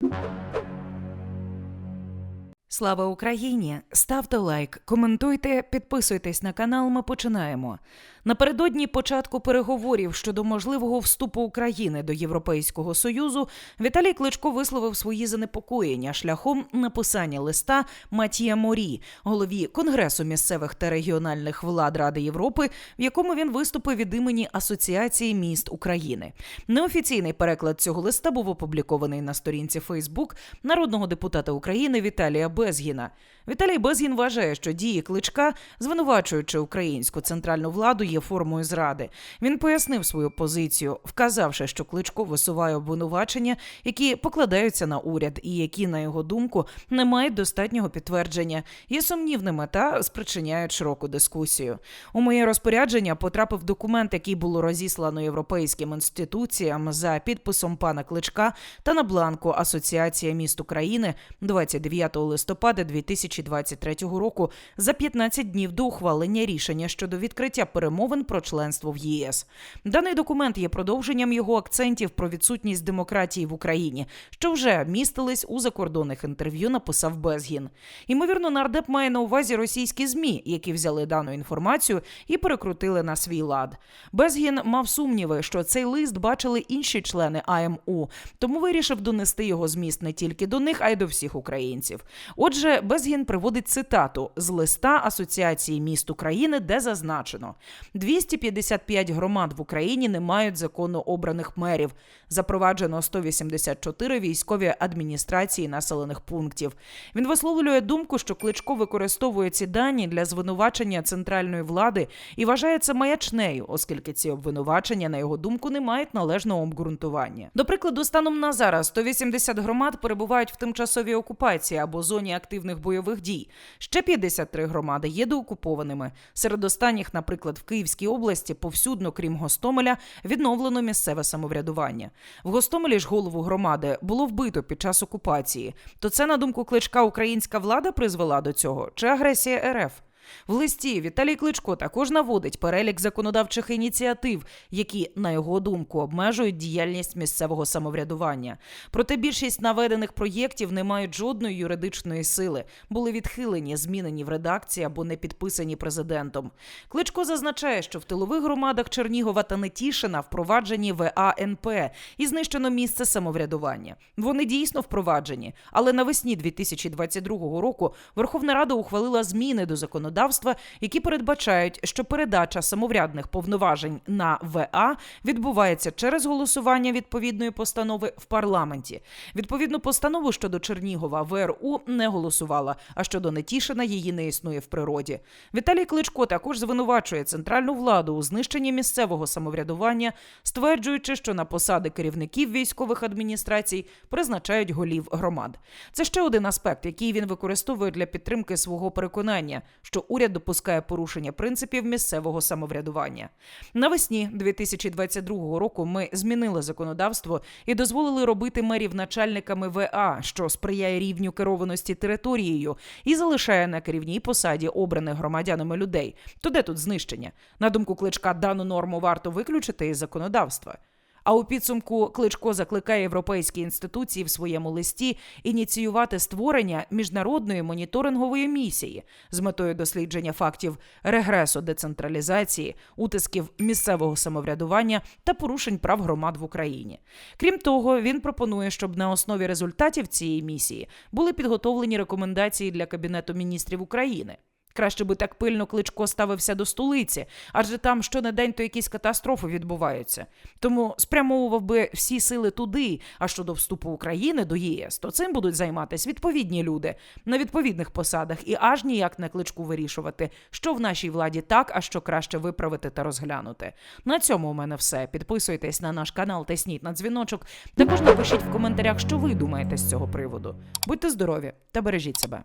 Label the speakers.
Speaker 1: you Слава Україні! Ставте лайк, коментуйте, підписуйтесь на канал. Ми починаємо. Напередодні початку переговорів щодо можливого вступу України до Європейського союзу Віталій Кличко висловив свої занепокоєння шляхом написання листа Матія Морі, голові Конгресу місцевих та регіональних влад Ради Європи, в якому він виступив від імені Асоціації міст України. Неофіційний переклад цього листа був опублікований на сторінці Фейсбук народного депутата України Віталія Безгіна. Віталій Безгін вважає, що дії кличка, звинувачуючи українську центральну владу, є формою зради. Він пояснив свою позицію, вказавши, що кличко висуває обвинувачення, які покладаються на уряд, і які, на його думку, не мають достатнього підтвердження, є сумнівними та спричиняють широку дискусію. У моє розпорядження потрапив документ, який було розіслано європейським інституціям за підписом пана Кличка та на бланку Асоціація міст України 29 листопада 2023 року за 15 днів до ухвалення рішення щодо відкриття перемовин про членство в ЄС. Даний документ є продовженням його акцентів про відсутність демократії в Україні, що вже містились у закордонних інтерв'ю. Написав Безгін. Ймовірно, нардеп має на увазі російські змі, які взяли дану інформацію і перекрутили на свій лад. Безгін мав сумніви, що цей лист бачили інші члени АМУ, тому вирішив донести його зміст не тільки до них, а й до всіх українців. Отже, Безгін приводить цитату з листа Асоціації міст України, де зазначено: 255 громад в Україні не мають законно обраних мерів. Запроваджено 184 військові адміністрації населених пунктів. Він висловлює думку, що Кличко використовує ці дані для звинувачення центральної влади і вважає це маячнею, оскільки ці обвинувачення, на його думку, не мають належного обґрунтування. До прикладу, станом на зараз 180 громад перебувають в тимчасовій окупації або зоні активних бойових дій. Ще 53 громади є деокупованими. Серед останніх, наприклад, в Київській області, повсюдно, крім Гостомеля, відновлено місцеве самоврядування. В Гостомелі ж голову громади було вбито під час окупації. То це, на думку кличка, українська влада призвела до цього чи агресія РФ? В листі Віталій Кличко також наводить перелік законодавчих ініціатив, які, на його думку, обмежують діяльність місцевого самоврядування. Проте більшість наведених проєктів не мають жодної юридичної сили, були відхилені, змінені в редакції або не підписані президентом. Кличко зазначає, що в тилових громадах Чернігова та Нетішина впроваджені ВАНП і знищено місце самоврядування. Вони дійсно впроваджені, але навесні 2022 року Верховна Рада ухвалила зміни до законодавства законодавства, які передбачають, що передача самоврядних повноважень на ВА відбувається через голосування відповідної постанови в парламенті. Відповідну постанову щодо Чернігова ВРУ не голосувала, а щодо Нетішина її не існує в природі. Віталій Кличко також звинувачує центральну владу у знищенні місцевого самоврядування, стверджуючи, що на посади керівників військових адміністрацій призначають голів громад. Це ще один аспект, який він використовує для підтримки свого переконання, уряд допускає порушення принципів місцевого самоврядування. Навесні 2022 року ми змінили законодавство і дозволили робити мерів начальниками ВА, що сприяє рівню керованості територією і залишає на керівній посаді обраних громадянами людей. То де тут знищення? На думку кличка, дану норму варто виключити із законодавства. А у підсумку Кличко закликає європейські інституції в своєму листі ініціювати створення міжнародної моніторингової місії з метою дослідження фактів регресу децентралізації, утисків місцевого самоврядування та порушень прав громад в Україні. Крім того, він пропонує, щоб на основі результатів цієї місії були підготовлені рекомендації для Кабінету міністрів України. Краще би так пильно кличко ставився до столиці, адже там щонедень то якісь катастрофи відбуваються. Тому спрямовував би всі сили туди. А щодо вступу України до ЄС, то цим будуть займатися відповідні люди на відповідних посадах і аж ніяк не кличку вирішувати, що в нашій владі так, а що краще виправити та розглянути. На цьому у мене все. Підписуйтесь на наш канал, тисніть на дзвіночок. Також напишіть в коментарях, що ви думаєте з цього приводу. Будьте здорові та бережіть себе.